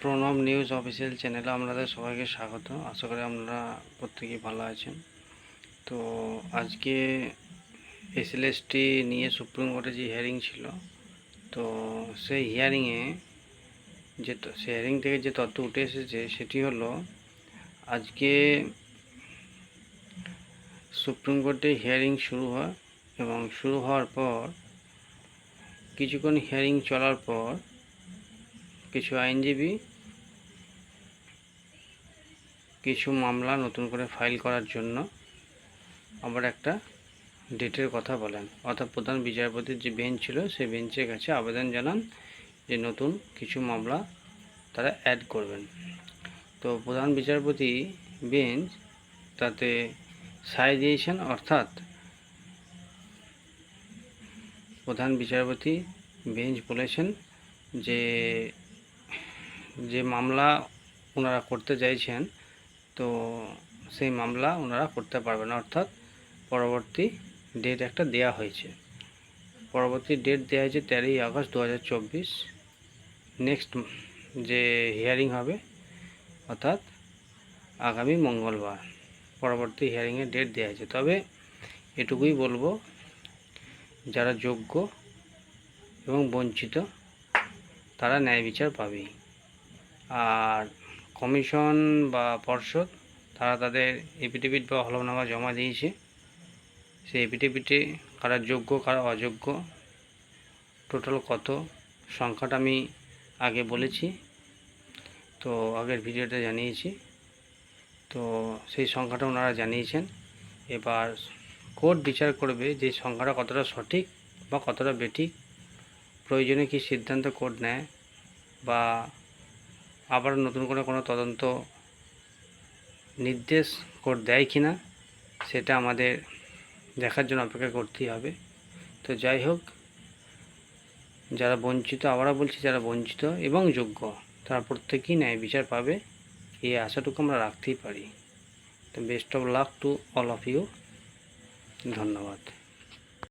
Pranab news official চ্যানেলে আপনাদের সবাইকে স্বাগত। আশা করি আপনারা প্রত্যেকেই ভালো আছেন। তো আজকে এসএলএসটি নিয়ে সুপ্রিম কোর্টে যে হিয়ারিং ছিল, তো সেই হিয়ারিংয়ে যে সেই হিয়ারিং থেকে যে তথ্য উঠে এসেছে, সেটি হলো আজকে সুপ্রিম কোর্টে হিয়ারিং শুরু হয় এবং শুরু হওয়ার পর, কিছুক্ষণ হিয়ারিং চলার পর কিছু আইনজীবী, কিছু মামলা নতুন করে ফাইল করার জন্য আবার একটা ডেটের কথা বলেন। অর্থাৎ প্রধান বিচারপতির যে বেঞ্চ ছিল, সেই বেঞ্চের কাছে আবেদন জানান যে নতুন কিছু মামলা তারা অ্যাড করবেন। তো প্রধান বিচারপতি বেঞ্চ তাতে সায় দিয়েছেন, অর্থাৎ প্রধান বিচারপতি বেঞ্চ বলেছেন যে যে মামলা ওনারা করতে চাইছেন, তো সেই মামলা ওনারা করতে পারবেন। অর্থাৎ পরবর্তী ডেট একটা দেয়া হয়েছে। পরবর্তী ডেট দেওয়া হয়েছে তেরোই আগস্ট দু হাজার চব্বিশ। নেক্সট যে হিয়ারিং হবে, অর্থাৎ আগামী মঙ্গলবার পরবর্তী হিয়ারিংয়ের ডেট দেওয়া হয়েছে। তবে এটুকুই বলব, যারা যোগ্য এবং বঞ্চিত, তারা ন্যায় বিচার পাবেই। আর কমিশন বা পর্ষদ, তারা তাদের এপিডেভিট বা হলফনামা জমা দিয়েছে। সেই এপিডেভিটে কারা যোগ্য, কারা অযোগ্য, টোটাল কত, সংখ্যাটা আমি আগে বলেছি। তো আগের ভিডিওটা জানিয়েছি। তো সেই সংখ্যাটা ওনারা জানিয়েছেন। এবার কোর্ট বিচার করবে যে সংখ্যাটা কতটা সঠিক বা কতটা বেঠিক, প্রয়োজনে কি সিদ্ধান্ত কোর্ট নেয় বা আবার নতুন করে কোনো তদন্ত নির্দেশ কোর্ট দেয় কি না, সেটা আমাদের দেখার জন্য অপেক্ষা করতেই হবে। তো যাই হোক, যারা বঞ্চিত, আবারও বলছি যারা বঞ্চিত এবং যোগ্য, তারা প্রত্যেকেই ন্যায় বিচার পাবে, এই আশাটুকু আমরা রাখতেই পারি। তো best of luck to all of you ধন্যবাদ।